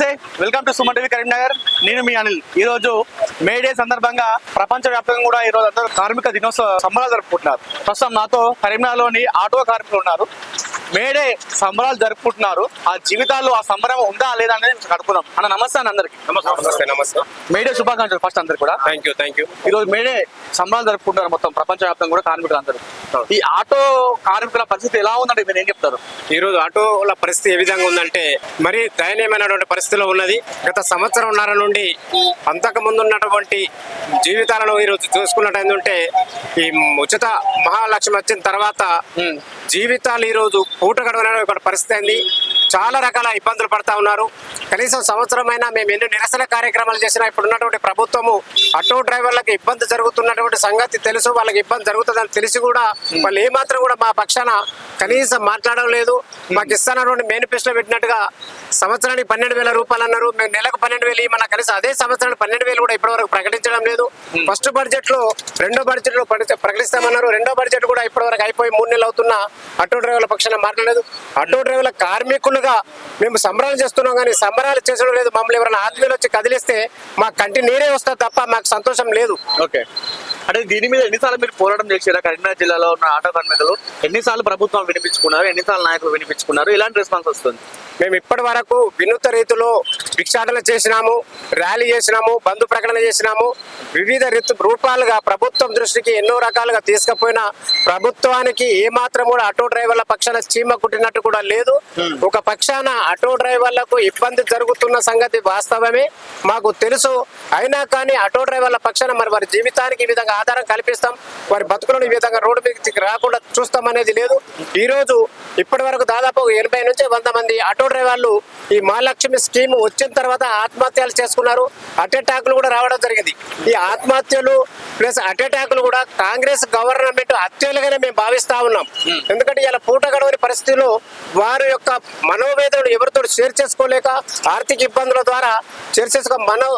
నమస్తే. Welcome to Suman TV Karimnagar. నేను మీ అనిల్. ఈ రోజు మే డే సందర్భంగా ప్రపంచ వ్యాప్తంగా కూడా ఈ రోజు అందరూ కార్మిక దినోత్సవ సంబరాలు జరుపుకుంటున్నారు. ప్రస్తుతం నాతో కరీంనగర్లోని ఆటో కార్మికులు ఉన్నారు. మే డే సంబరాలు జరుపుకుంటున్నారు. ఆ జీవితాల్లో ఆ సంబరం ఉందా లేదా అనేది కడుపుదాం అన్న నమస్తే అన్న అందరికి. నమస్తే నమస్తే మే డే శుభాకాంక్షలు ఫస్ట్ అందరికి కూడా. థ్యాంక్ యూ థ్యాంక్ యూ ఈ రోజు మే డే సంబరాలు జరుపుకుంటున్నారు మొత్తం ప్రపంచ వ్యాప్తంగా కూడా కార్మికులు అందరూ. ఈ ఆటో కార్మికుల పరిస్థితి ఎలా ఉందంటే మీరు ఏం చెప్తారు? ఈ రోజు ఆటోల పరిస్థితి ఏ విధంగా ఉందంటే మరి దయనీయమైనటువంటి పరిస్థితిలో ఉన్నది. గత సంవత్సరంన్నర నుండి అంతకు ముందు ఉన్నటువంటి జీవితాలను ఈ రోజు చూసుకున్నట్టు ఈ ఉచిత మహాలక్ష్మి వచ్చిన తర్వాత జీవితాలు ఈ ఊట పూట పరిస్థితి అయింది. చాలా రకాల ఇబ్బందులు పడతా ఉన్నారు. కనీసం సంవత్సరమైనా మేము ఎన్ని నిరసన కార్యక్రమాలు చేసినా ఇప్పుడు ఉన్నటువంటి ప్రభుత్వము ఆటో డ్రైవర్లకు ఇబ్బంది జరుగుతున్నటువంటి సంగతి తెలుసు వాళ్ళకి ఇబ్బంది జరుగుతుందని తెలిసి కూడా వాళ్ళు ఏమాత్రం కూడా మా పక్షాన కనీసం మాట్లాడడం లేదు. మాకు ఇస్తానటువంటి మేనిఫెస్టో పెట్టినట్టుగా సంవత్సరానికి పన్నెండు వేల రూపాయలు అన్నారు. మేము నెలకు పన్నెండు వేలు ఇవ్వమన్నా కనీసం అదే సంవత్సరానికి పన్నెండు వేలు కూడా ఇప్పటివరకు ప్రకటించడం లేదు. ఫస్ట్ బడ్జెట్లో రెండో బడ్జెట్లో ప్రకటిస్తామన్నారు. రెండో బడ్జెట్ కూడా ఇప్పటివరకు అయిపోయి మూడు నెలలు అవుతున్నా ఆటో డ్రైవర్ల పక్షాన మాట్లాడలేదు. ఆటో డ్రైవర్ల కార్మికులుగా మేము సంబరాలు చేస్తున్నాం కానీ సంబరాలు చేసడం లేదు. మమ్మల్ని ఎవరైనా ఆత్మీయులు వచ్చి కదిలిస్తే మా కంటి నీరే వస్తుంది తప్ప మాకు సంతోషం లేదు. ఓకే. అంటే దీని మీద ఎన్నిసార్లు మీరు పోరాటం చేశారా? కరీంనగర్ జిల్లాలో ఉన్న ఆటో కార్మికులు ఎన్నిసార్లు ప్రభుత్వం వినిపించుకున్నారు? ఎన్నిసార్లు నాయకులు వినిపించుకున్నారు? ఇలాంటి రెస్పాన్స్ వస్తుంది. మేము ఇప్పటి వరకు వినూత్న రీతిలో భిక్షాటన చేసినాము ర్యాలీ చేసినాము బంధు ప్రకటన చేసినాము. వివిధ రీతు రూపాలుగా ప్రభుత్వం దృష్టికి ఎన్నో రకాలుగా తీసుకుపోయినా ప్రభుత్వానికి ఏమాత్రం కూడా ఆటో డ్రైవర్ల పక్షాన చీమ కుట్టినట్టు కూడా లేదు. ఒక పక్షాన ఆటో డ్రైవర్లకు ఇబ్బంది జరుగుతున్న సంగతి వాస్తవమే. మాకు తెలుసు. అయినా కానీ ఆటో డ్రైవర్ల పక్షాన మరి వారి జీవితానికి ఈ విధంగా ఆధారం కల్పిస్తాం. వారి బతుకులను ఈ విధంగా రోడ్డు మీదకి రాకుండా చూస్తాం అనేది లేదు. ఈ రోజు ఇప్పటి వరకు దాదాపు ఎనభై నుంచి వంద మంది ఆటో డ్రైవర్లు ఈ మహాలక్ష్మి స్కీమ్ వచ్చిన తర్వాత ఆత్మహత్యలు చేసుకున్నారు. హార్ట్ అటాక్లు కూడా రావడం జరిగింది. ఈ ఆత్మహత్యలు ప్లస్ హార్ట్ అటాక్లు కూడా కాంగ్రెస్ గవర్నమెంట్ హత్యలుగానే మేము భావిస్తా ఉన్నాం. ఎందుకంటే ఇలా పూట గడవని పరిస్థితిలో వారి యొక్క మనోవేదనలు ఎవరితో షేర్ చేసుకోలేక ఆర్థిక ఇబ్బందుల ద్వారా షేర్ మన మనో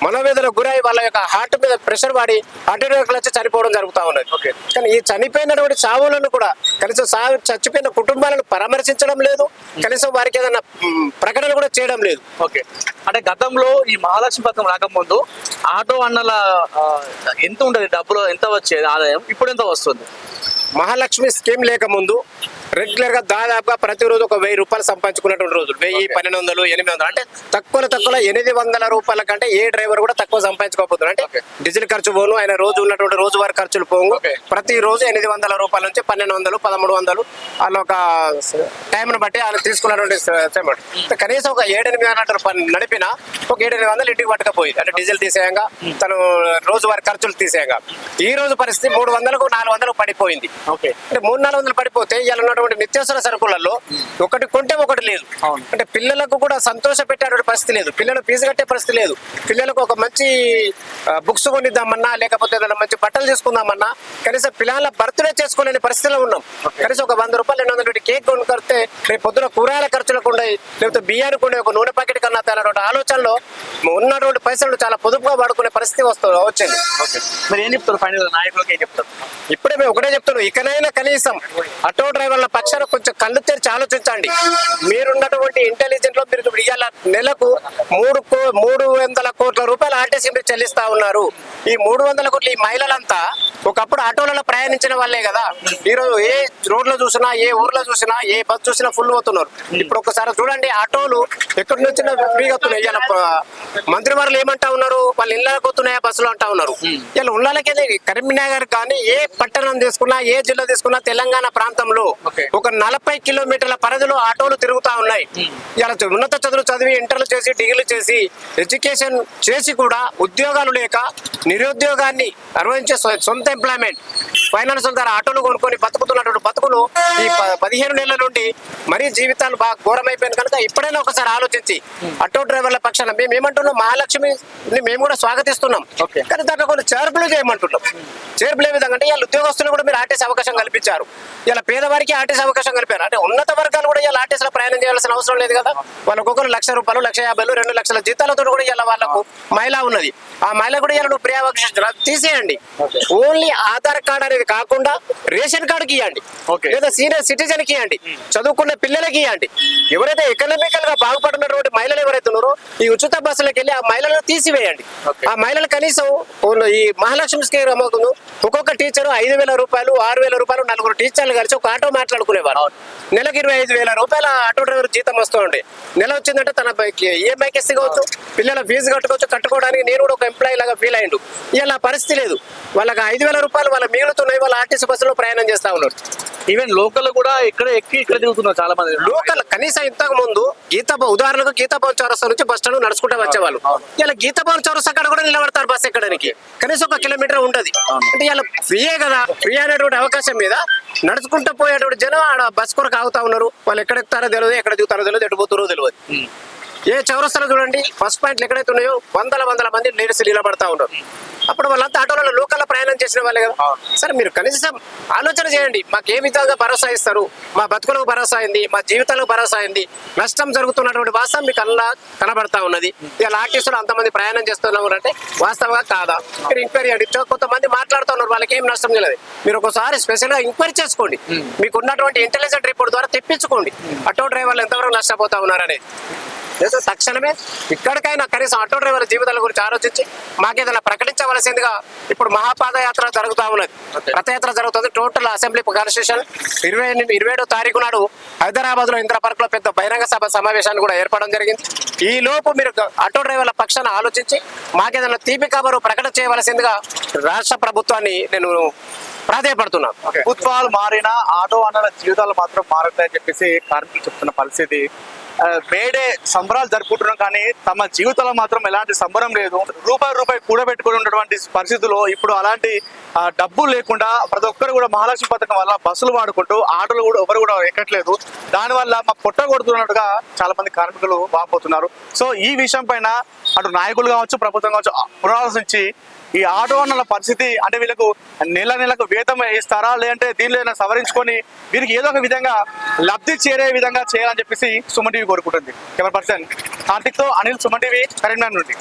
ఆ, మనోవేదనకు గురై వాళ్ళ యొక్క హార్ట్ మీద ప్రెషర్ పడి హార్ట్ అటాక్లు వచ్చి చనిపోవడం జరుగుతూ ఉన్నది. ఓకే. కానీ ఈ చనిపోయినటువంటి చావులను కూడా కనీసం సాగు చచ్చిపోయిన కుటుంబాలను పరామర్శించడం లేదు. కనీసం వారికి ఏదైనా మ్, ప్రకటన కూడా చేయడం లేదు. ఓకే అంటే గతంలో ఈ మహాలక్ష్మి పథకం రాకముందు ఆటో అన్నల ఎంత ఉండేది? డబ్బులు ఎంత వచ్చేది? ఆదాయం ఇప్పుడు ఎంత వస్తుంది? మహాలక్ష్మి స్కీమ్ లేకముందు రెగ్యులర్గా దాదాపుగా ప్రతిరోజు ఒక వెయ్యి రూపాయలు సంపాదించుకున్నటువంటి రోజులు వెయ్యి పన్నెండు వందలు ఎనిమిది వందలు అంటే తక్కువ తక్కువ ఎనిమిది వందల రూపాయల కంటే ఏ డ్రైవర్ కూడా తక్కువ సంపాదించుకోకపోతున్నారు. అంటే. డీజిల్ ఖర్చు పోను ఆయన రోజు ఉన్నటువంటి రోజువారీ ఖర్చులు పోను. ప్రతి రోజు ఎనిమిది వందల రూపాయల నుంచి పన్నెండు వందలు పదమూడు వందలు వాళ్ళ ఒక టైంను బట్టి ఆయన తీసుకున్నటువంటి అమౌంట్ కనీసం ఒక ఏడెనిమిది గంటలు పని నడిపిన ఒక ఏడెనిమిది వందలు ఇంటికి పట్టుకపోయింది. అంటే డీజిల్ తీసేయంగా తను రోజువారీ ఖర్చులు తీసేయంగా. ఈ రోజు పరిస్థితి మూడు వందలకు నాలుగు వందలకు పడిపోయింది. అంటే మూడు నాలుగు వందలు పడిపోతే ఇవాళ ఉన్నటువంటి నిత్యావసర సరుకులలో ఒకటి కొంటే ఒకటి లేదు. అంటే పిల్లలకు కూడా సంతోష పెట్టేటువంటి పరిస్థితి లేదు. పిల్లలు ఫీజు కట్టే పరిస్థితి లేదు. పిల్లలకు ఒక మంచి బుక్స్ కొనిద్దామన్నా లేకపోతే ఏదైనా మంచి బట్టలు తీసుకుందామన్నా కనీసం పిల్లల బర్త్డే చేసుకోలేని పరిస్థితిలో ఉన్నాం. కనీసం ఒక వంద రూపాయలు రెండు వందల కేక్ కొనుకొస్తే రేపు పొద్దున కూరగాయల ఖర్చులకు ఉండయి లేకపోతే బియ్యానికి ఉండే ఒక నూనె ప్యాకెట్ కన్నా తేనటువంటి ఆలోచనలో ఉన్నటువంటి పైసలు చాలా పొదుపుగా వాడుకునే పరిస్థితి వస్తుంది వచ్చింది. మీరు ఏం చెప్తారు ఫైనల్ నాయకులకు ఏం చెప్తారు? ఇప్పుడే మేము ఒకటే చెప్తున్నాం. ఇకనైనా కనీసం ఆటో డ్రైవర్ల పక్షాన కొంచెం కళ్ళు తెరిచి ఆలోచించండి. మీరున్నటువంటి ఇంటెలిజెంట్లో మీరు ఇవాళ నెలకు మూడు కో మూడు వందల కోట్ల రూపాయలు ఆర్టీసీ మీరు చెల్లిస్తా ఉన్నారు. ఈ మూడు వందల కోట్ల ఈ మహిళలంతా ఒకప్పుడు ఆటోలలో ప్రయాణించిన వాళ్ళే కదా. ఈరోజు ఏ రోడ్లో చూసినా ఏ ఊర్లో చూసినా ఏ బస్ చూసినా ఫుల్ అవుతున్నారు ఇప్పుడు ఒకసారి చూడండి ఆటోలు ఎక్కడి నుంచి ఫ్రీగా వస్తున్నాయి ఇవాళ మంత్రి వారు ఏమంటా ఉన్నారు? వాళ్ళ ఇళ్ళకి వస్తున్నాయా బస్సులు అంటా ఉన్నారు. ఇలా ఉన్నలకే కరీంనగర్ కానీ ఏ పట్టణం తీసుకున్నా ఏ జిల్లా తీసుకున్నా తెలంగాణ ప్రాంతంలో ఒక నలభై కిలోమీటర్ల పరిధిలో ఆటోలు తిరుగుతా ఉన్నాయి. ఇలా ఉన్నత చదువులు చదివి ఇంటర్లు చేసి డిగ్రీలు చేసి ఎడ్యుకేషన్ చేసి కూడా ఉద్యోగాలు లేక నిరుద్యోగాన్ని నిర్వహించే సొంత ఎంప్లాయ్మెంట్ ఫైనాన్స్ ద్వారా ఆటోలు కొనుక్కొని బతుకుతున్నటువంటి బతుకులు ఈ పదిహేను నెలల నుండి మరీ జీవితాలు బాగా ఘోరమైపోయింది కనుక ఇప్పుడైనా ఒకసారి ఆలోచించి ఆటో డ్రైవర్ల పక్షాన మేము ఏమంటున్నాం? మహాలక్ష్మి మేము కూడా స్వాగతిస్తున్నాం. కానీ దాంట్లో కొన్ని చేర్పులు చేయమంటున్నాం. చేర్పులు ఏ విధంగా అంటే ఇలా ఉద్యోగస్తులు కూడా మీరు ఆర్టీసీ అవకాశం కల్పించారు. ఇలా పేదవారికి ఆర్టీసీ అవకాశం కలిపారు. అంటే ఉన్నత వర్గాలు కూడా ఇలా ఆర్టీసీలో ప్రయాణం చేయాల్సిన అవసరం లేదు కదా. వాళ్ళకు ఒక్కొక్కరు లక్ష రూపాయలు లక్ష యాభైలు రెండు లక్షల జీతాలతో కూడా ఇలా వాళ్ళకు మహిళ ఉన్నది. ఆ మహిళ కూడా ఇలా నువ్వు ప్రియావకాశం తీసేయండి. ఓన్లీ ఆధార్ కార్డ్ అనేది కాకుండా రేషన్ కార్డుకి ఇవ్వండి. లేదా సీనియర్ సిటిజన్కి ఇవ్వండి. చదువుకున్న పిల్లలకి ఇవ్వండి. ఎవరైతే ఎకనామికల్గా బాగుపడుతున్నటువంటి మహిళలు ఎవరైతే ఉన్నారో ఈ ఉచిత బస్సులకు వెళ్ళి ఆ మహిళలను తీసివేయండి. ఆ మహిళలు కనీసం ఈ మహాలక్ష్మి స్కీమ్ అమ్మకుందు ఒక్కొక్క టీచర్ ఐదు వేల రూపాయలు ఆరు వేల రూపాయలు నలుగురు టీచర్లు కలిసి ఒక ఆటో మాట్లాడుకునేవారు. నెలకి ఇరవై ఐదు వేల రూపాయల ఆటో డ్రైవర్ జీతం వస్తూ ఉండే. నెల వచ్చిందంటే తన ఈఎంఐ కిస్తీ కావచ్చు పిల్లల ఫీజు కట్టుకోవచ్చు కట్టుకోవడానికి నేను కూడా ఒక ఎంప్లాయీ లాగా ఫీల్ అయ్యిండు. ఇలా పరిస్థితి లేదు. వాళ్ళకి ఐదు వేల రూపాయలు వాళ్ళ మిగులుతున్నాయి వాళ్ళ ఆర్టీసీ బస్సులో ప్రయాణం చేస్తా ఉన్నారు. ఈవెన్ లోకల్ కూడా ఇక్కడ ఎక్కి ఇక్కడ దిగుతున్నారు చాలా మంది. లోకల్ కనీసం ఇంతకు ముందు గీత ఉదాహరణకు గీతా భవన్ చౌరస్తా నుంచి బస్ స్టాండ్ నడుచుకుంటూ వచ్చేవాళ్ళు. ఇలా గీతా భవన్ చౌరస్తా కాడ కూడా నిలబడతారు బస్ ఎక్కడానికి. కనీసం ఒక కిలోమీటర్ ఉంటది అంటే ఇలా ఫ్రీయే కదా ఫ్రీ అనేటువంటి అవకాశం మీద నడుచుకుంటూ పోయేటువంటి జనం ఆడ బస్ కొరకు ఆగుతా ఉన్నారు. వాళ్ళు ఎక్కడ ఎక్కుతారో తెలియదు ఎక్కడ దిగుతారో తెలియదు ఎటు పోతారో తెలియదు ఏ చౌరస్తాలో చూడండి బస్ పాయింట్లు ఎక్కడైతే ఉన్నాయో వందల వందల మంది లేడీస్ నిలబడతా ఉన్నారు. అప్పుడు వాళ్ళంతా ఆటోలలో లోకల్ ప్రయాణం చేసిన వాళ్ళే కదా. సరే మీరు కనీసం ఆలోచన చేయండి మాకు ఏ విధంగా భరోసా ఇస్తారు? మా బతుకులకు భరోసా అయింది మా జీవితాలకు భరోసా అయింది నష్టం జరుగుతున్నటువంటి వాస్తవం మీకు అలా కనబడతా ఉన్నది. ఇలా ఆర్టీసులు అంతమంది ప్రయాణం చేస్తున్నారు అంటే వాస్తవంగా కాదా? మీరు ఎంక్వైరీ చేయండి. కొంతమంది మాట్లాడుతున్నారు వాళ్ళకి ఏం నష్టం చేయలేదు మీరు ఒకసారి స్పెషల్గా ఎంక్వైరీ చేసుకోండి. మీకు ఉన్నటువంటి ఇంటెలిజెంట్ రిపోర్ట్ ద్వారా తెప్పించుకోండి. ఆటో డ్రైవర్లు ఎంతవరకు నష్టపోతా ఉన్నారనేది తక్షణమే ఇక్కడికైనా కనీసం ఆటో డ్రైవర్ల జీవితాల గురించి ఆలోచించి మాకేదైనా ప్రకటించవలసిందిగా ఇప్పుడు మహాపాదయాత్ర జరుగుతా ఉన్నది. రథయాత్ర జరుగుతుంది. టోటల్ అసెంబ్లీ కాన్స్టిట్యూషన్ ఇరవై ఇరవై ఏడో తారీఖు నాడు హైదరాబాద్లో ఇంద్ర పార్క్లో పెద్ద బహిరంగ సభ సమావేశాన్ని కూడా ఏర్పడడం జరిగింది. ఈ లోపు మీరు ఆటో డ్రైవర్ల పక్షాన ఆలోచించి మాకేదైనా తీపి కబరు ప్రకటన చేయవలసిందిగా రాష్ట్ర ప్రభుత్వాన్ని నేను ప్రాధాయపడుతున్నాను. ప్రభుత్వాలు మారినా ఆటో అన్నల జీవితాలు మాత్రం మారట్లేదని చెప్పేసి కార్మికులు చెప్తున్న పరిస్థితి. మేడే సంబరాలు జరుపుకుంటున్నాం కానీ తమ జీవితంలో మాత్రం ఎలాంటి సంబరం లేదు. రూపాయి రూపాయి కూడబెట్టుకుని ఉన్నటువంటి పరిస్థితుల్లో ఇప్పుడు అలాంటి డబ్బు లేకుండా ప్రతి ఒక్కరు కూడా మహాలక్ష్మి పథకం వల్ల బస్సులు వాడుకుంటూ ఆటోలు కూడా ఎవరు కూడా ఎక్కట్లేదు. దానివల్ల మా పొట్ట కొడుతున్నట్టుగా చాలా మంది కార్మికులు వాపోతున్నారు. సో ఈ విషయం పైన అటు నాయకులు కావచ్చు ప్రభుత్వం కావచ్చు పునరాలోచించి ఈ ఆటో అన్నల పరిస్థితి అంటే వీళ్ళకు నెల నెలకు వేతం ఇస్తారా? లేదంటే దీనిలో ఏదైనా సవరించుకొని వీరికి ఏదో ఒక విధంగా లబ్ధి చేరే విధంగా చేయాలని చెప్పేసి సుమన్ టీవీ కోరుకుంటుంది. కెమెరా పర్సన్ కార్తిక్తో అనిల్ సుమన్ టీవీ కరీంనగర్ నుండి.